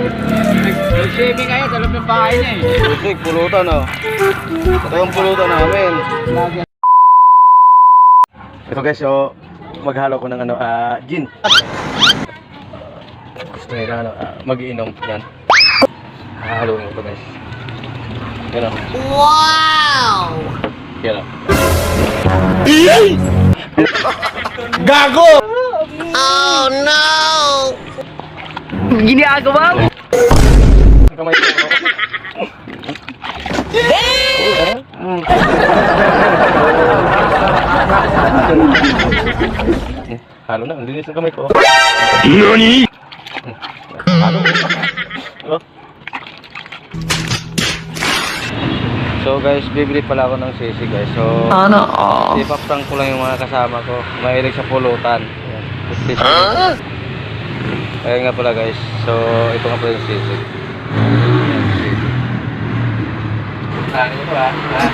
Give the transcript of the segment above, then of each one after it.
Nag-shaving kayo sa loob ng bahay niya eh. Pusik, pulutan oh. Ito yung pulutan namin. Ito guys, so maghalo ko ng ano, ah, gin. Gusto nila ano, ah, mag-iinom yan. Hahaluin ko ito guys. Yan o. Wow! Yan o. Gago! Ginagawa mo? Kamay ko. Halo na, linis ng kamay ko. NANI? Halo. Oh. So guys, bibili pala ako ng sisi guys. So, Ano? ipaprank ko lang yung mga kasama ko. Mahilig sa pulutan. Ayan. Sisi. Kaya nga pala guys. So, ito nga pala yung sisi. Ayan, sisi. Ah, ito pala. Ah.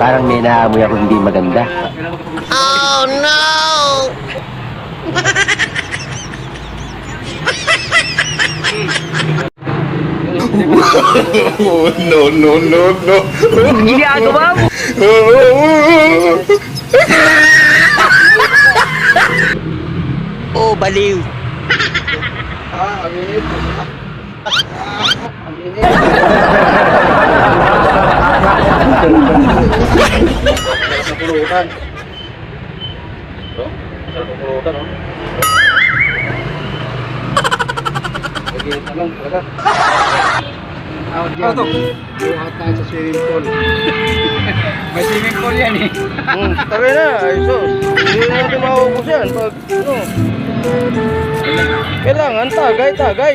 Parang may naamoy ako hindi maganda. Ginagawa mo? Oh, baliw! Sarap ng pulutan. Oh, sarap ng pulutan, oh. Na lang, talaga. Out yan. Out tayo sa swimming pool. May swimming pool yan eh. Hmm, na, ay sus. Hindi na natin maubos yan pag, ano. Kailangan tagay, tagay.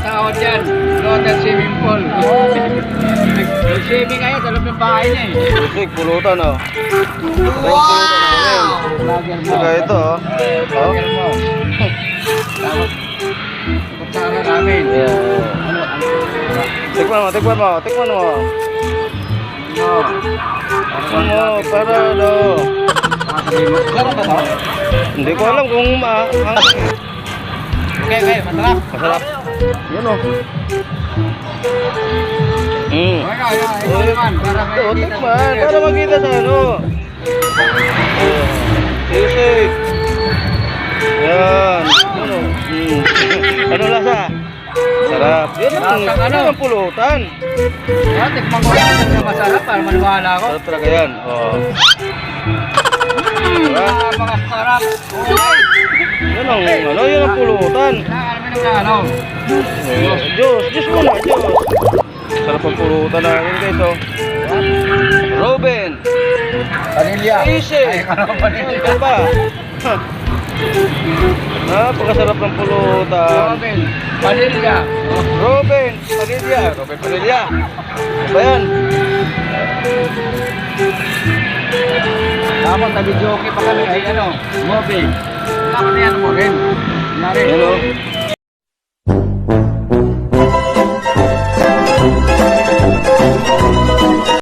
Tawad yan. Load ng swimming pool. Nag-shaving kayo sa loob ng bahay niya eh. Pusik, pulutan, oh. Wow! Saka ito, oh. Oh. Tapos, kutsara namin. Yeah. Ano? Ano? Tikman mo, tikman mo, tikman mo. Ano? Tikman mo, para ano. Hindi ko alam kung ma... Okay, okay. Masarap. Masarap. Yan, oh. Mm. Kita- tikman, para makita sa ano. Oh, Lasang ano? ang pulutan. Ah, tikman ko lang na masarap para maniwala ako. Sarap talaga yan. Diba? Ah, mga sarap. Okay. Yan ang, ano, yan ang pulutan. Kailangan namin ng ano. Diyos, Diyos muna, Diyos. Sarap ang pulutan namin guys, oh. Robin. Vanilya. Sisig. Ay, ano pa Ano ba? Napakasarap ng pulutan. Robin. Vanilya. Robin, Padilla. Robin Padilla. Ano ba yan? Tapos nabidyoke pa kami ay ano, movie. Tapos na yan mo rin. Nari. Oh.